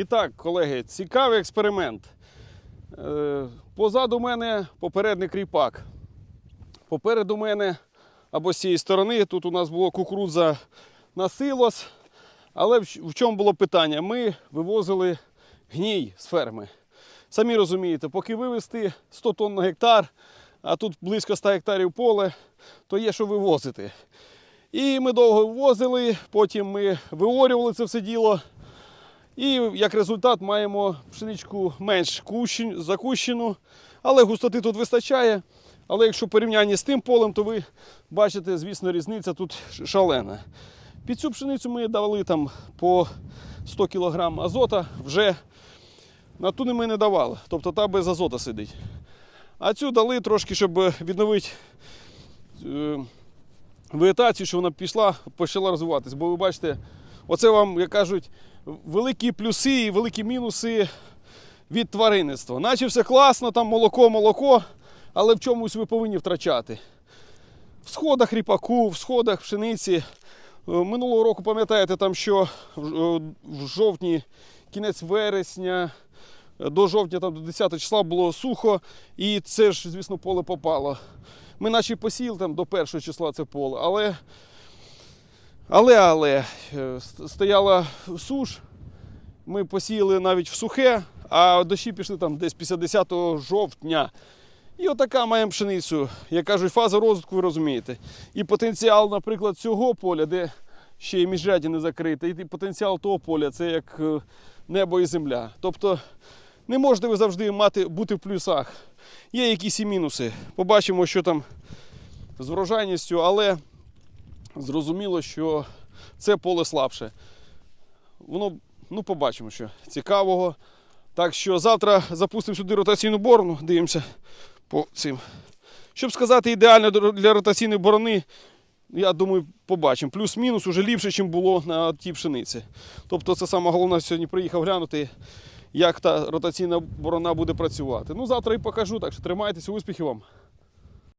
І так, колеги, цікавий експеримент. Е, Позаду мене попередник ріпак. Попереду мене або з цієї сторони, тут у нас було кукурудза на силос. Але в чому було питання? Ми вивозили гній з ферми. Самі розумієте, поки вивезти 100 тонн на гектар, а тут близько 100 гектарів поле, то є що вивозити. І ми довго вивозили, потім ми виорювали це все діло. І як результат маємо пшеничку менш кущен- закущену, але густоти тут вистачає. Але якщо в порівнянні з тим полем, то ви бачите, звісно, різниця тут шалена. Під цю пшеницю ми дали там по 100 кг азота, вже на ту ми не давали, тобто та без азота сидить. А цю дали трошки, щоб відновити е, вегетацію, щоб вона пішла, почала розвиватися. Бо ви бачите, оце вам, як кажуть, великі плюси і великі мінуси від тваринництва. Наче все класно, там молоко, молоко, але в чомусь ви повинні втрачати. В сходах ріпаку, в сходах пшениці. Е, Минулого року, пам'ятаєте, там, що в е, жовтні, кінець вересня, е, до жовтня, там, до 10 числа було сухо, і це ж, звісно, поле попало. Ми наче посіяли там до 1 числа це поле, але але, але е, стояла суш, ми посіяли навіть в сухе, а дощі пішли там десь після 10 жовтня. І отака маємо пшеницю. Як кажуть, фаза розвитку, ви розумієте. І потенціал, наприклад, цього поля, де ще й міжряді не закрите, і потенціал того поля це як е, небо і земля. Тобто не можете ви завжди мати, бути в плюсах. Є якісь і мінуси. Побачимо, що там з врожайністю, але зрозуміло, що це поле слабше. Воно, ну, побачимо, що цікавого. Так що завтра запустимо сюди ротаційну борону, дивимося по цим. Щоб сказати, ідеально для ротаційної борони, я думаю, побачимо. Плюс-мінус уже ліпше, ніж було на тій пшениці. Тобто це саме головне, сьогодні приїхав глянути, як та ротаційна борона буде працювати. Ну, завтра і покажу, так що тримайтеся, успіхів вам.